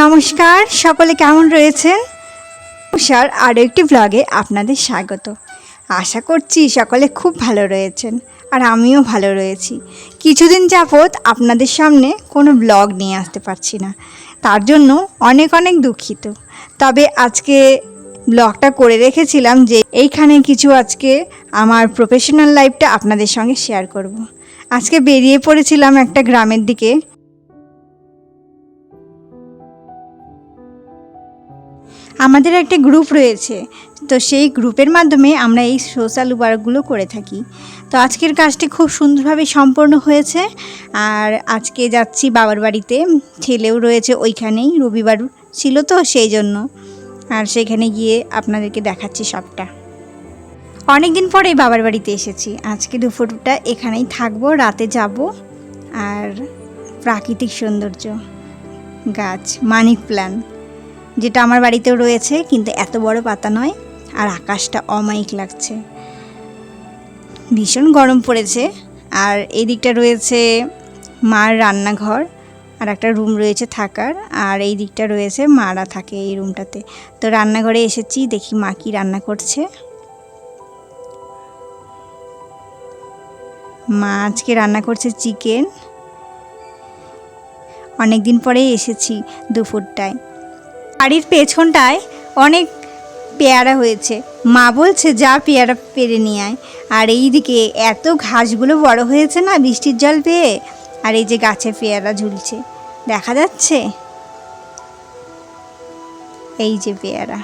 নমস্কার, সকলে কেমন রয়েছেন? স্যার আরও একটি ব্লগে আপনাদের স্বাগত। আশা করছি সকলে খুব ভালো রয়েছেন আর আমিও ভালো রয়েছি। কিছুদিন যাবৎ আপনাদের সামনে কোনো ব্লগ নিয়ে আসতে পারছি না। তার জন্য অনেক অনেক দুঃখিত। তবে আজকে ব্লগটা করে রেখেছিলাম যে এইখানে কিছু আজকে আমার প্রফেশনাল লাইফটা আপনাদের সঙ্গে শেয়ার করব। আজকে বেরিয়ে পড়েছিলাম একটা গ্রামের দিকে। আমাদের একটা গ্রুপ রয়েছে। তো সেই গ্রুপের মাধ্যমে আমরা এই সোশ্যাল ওয়ার্কগুলো করে থাকি। তো আজকের কাজটি খুব সুন্দরভাবে সম্পন্ন হয়েছে। আর আজকে যাচ্ছি বাবার বাড়িতে। ছেলেও রয়েছে ওইখানেই, রবিবার ছিল তো সেই জন্য। আর সেখানে গিয়ে আপনাদেরকে দেখাচ্ছি সবটা। অনেক দিন পরেই বাবার বাড়িতে এসেছি। আজকে দুপুরটা এখানেই থাকব, রাতে যাব। আর প্রাকৃতিক সৌন্দর্য, গাছ মানি প্ল্যান যেটা আমার বাড়িতেও রয়েছে, কিন্তু এত বড় পাতা নয় আর আকাশটা অমায়িক লাগছে। ভীষণ গরম পড়েছে আর এই দিকটা রয়েছে মার রান্নাঘর আর একটা রুম রয়েছে থাকার আর এই দিকটা রয়েছে মারা থাকে এই রুমটাতে। তো রান্নাঘরে এসেছি, দেখি মা কি রান্না করছে। মা আজকে রান্না করছে চিকেন। অনেক দিন পরেই এসেছি দুপুরটায়। বাড়ির পেছনটায় অনেক পেয়ারা হয়েছে। মা বলছে, যা পেয়ারা পেরে নিয়ে আয়। আর এই দিকে এত ঘাসগুলো বড় হয়েছে না বৃষ্টির জল পেয়ে, আর এই যে গাছে পেয়ারা ঝুলছে। দেখা যাচ্ছে? এই যে পেয়ারা।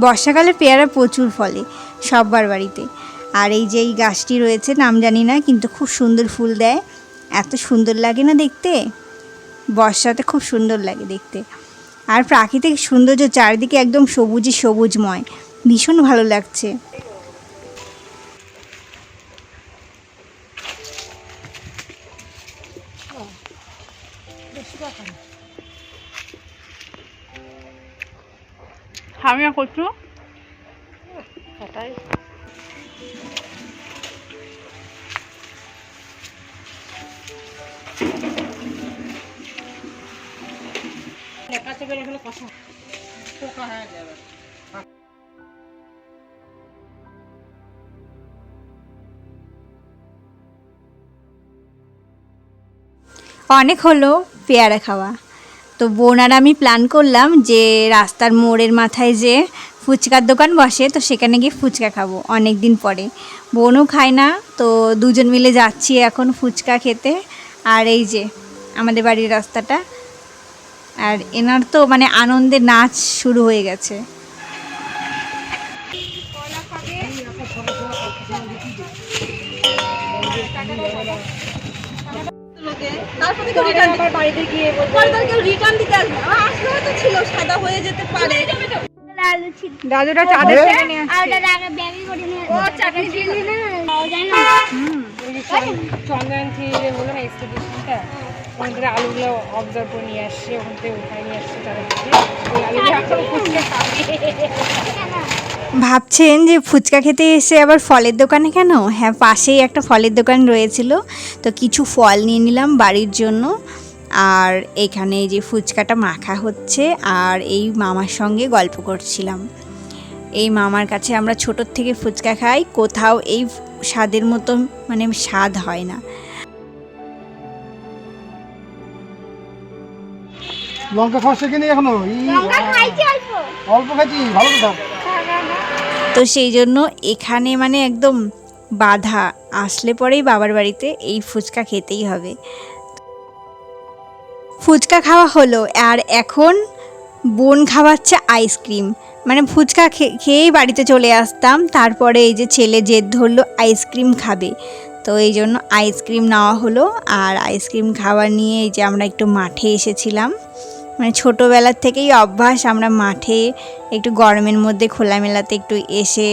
বর্ষাকালে পেয়ারা প্রচুর ফলে সববার বাড়িতে। আর এই যে এই গাছটি রয়েছে, নাম জানি না, কিন্তু খুব সুন্দর ফুল দেয়। এত সুন্দর লাগে না দেখতে। বর্ষাতে খুব সুন্দর লাগে দেখতে। আর প্রাকৃতিক সৌন্দর্য চারিদিকে একদম সবুজই সবুজময়। ভীষণ ভালো লাগছে। হামিয়া করছ অনেক হলো পেয়ারা খাওয়া। তো বোন আর আমি প্ল্যান করলাম যে রাস্তার মোড়ের মাথায় যে ফুচকার দোকান বসে, তো সেখানে গিয়ে ফুচকা খাব অনেক দিন পরে। বোনও খায় না, তো দুজন মিলে যাচ্ছি এখন ফুচকা খেতে। আর এই যে আমাদের বাড়ির রাস্তাটা আর এনার তো মানে আনন্দে নাচ শুরু হয়ে গেছে। তারপরে কেউ রিটার্ন দিতে বাড়িতে গিয়ে পরে তার কেউ রিটার্ন দিতে আসবে আমার আসলে হয়তো ছিল সাদা হয়ে যেতে পারে দাদুটা বলল না ওখান থেকে আলুগুলো অবজার্ভ করে নিয়ে আসছে ওখান থেকে উঠায় নিয়ে আসছে তারা ওই আলুগুলো এখন ফুচকা খাবে। ভাবছেন যে ফুচকা খেতে এসে আবার ফলের দোকানে কেন? হ্যাঁ পাশেই একটা ফলের দোকান রয়েছিল তো কিছু ফল নিয়ে নিলাম বাড়ির জন্য। আর এখানে যে ফুচকাটা মাখা হচ্ছে আর এই মামার সঙ্গে গল্প করছিলাম। এই মামার কাছে আমরা ছোটোর থেকে ফুচকা খাই কোথাও এই স্বাদের মতো মানে স্বাদ হয় না। লঙ্কা খাওয়া শেখেনি এখনও? অল্প। খাইছি? ভালো কথা। তো সেই জন্য এখানে মানে একদম বাধা। আসলে পরেই বাবার বাড়িতে এই ফুচকা খেতেই হবে। ফুচকা খাওয়া হলো আর এখন বোন খাওয়াচ্ছে আইসক্রিম। মানে ফুচকা খেয়েই বাড়িতে চলে আসতাম। তারপরে এই যে ছেলে জেদ ধরলো আইসক্রিম খাবে। তো এই জন্য আইসক্রিম নেওয়া হলো আর আইসক্রিম খাওয়া নিয়ে এই যে আমরা একটু মাঠে এসেছিলাম। মানে ছোটোবেলার থেকেই অভ্যাস আমরা মাঠে একটু গরমের মধ্যে খোলামেলাতে একটু এসে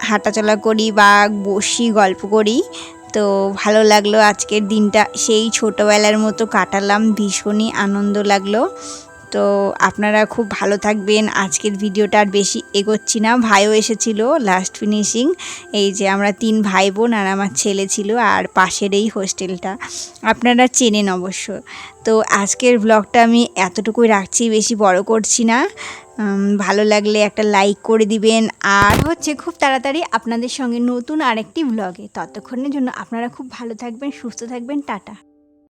হাঁটাচলা করি বা বসি, গল্প করি। তো ভালো লাগল আজকের দিনটা। সেই ছোটোবেলার মতো কাটালাম, ভীষণই আনন্দ লাগল। তো আপনারা খুব ভালো থাকবেন। আজকের ভিডিওটা আর বেশি এগোচ্ছি না। ভাইও এসেছিল লাস্ট ফিনিশিং এই যে আমরা তিন ভাই বোন আর আমার ছেলে ছিল আর পাশের এই হোস্টেলটা। আপনারা চেনেন অবশ্য। তো আজকের ব্লগটা আমি এতটুকুই রাখছি, বেশি বড় করছি না। ভালো লাগলে একটা লাইক করে দিবেন। আর হচ্ছে খুব তাড়াতাড়ি আপনাদের সঙ্গে নতুন আরেকটি ব্লগে ততক্ষণের জন্য আপনারা খুব ভালো থাকবেন, সুস্থ থাকবেন। টাটা।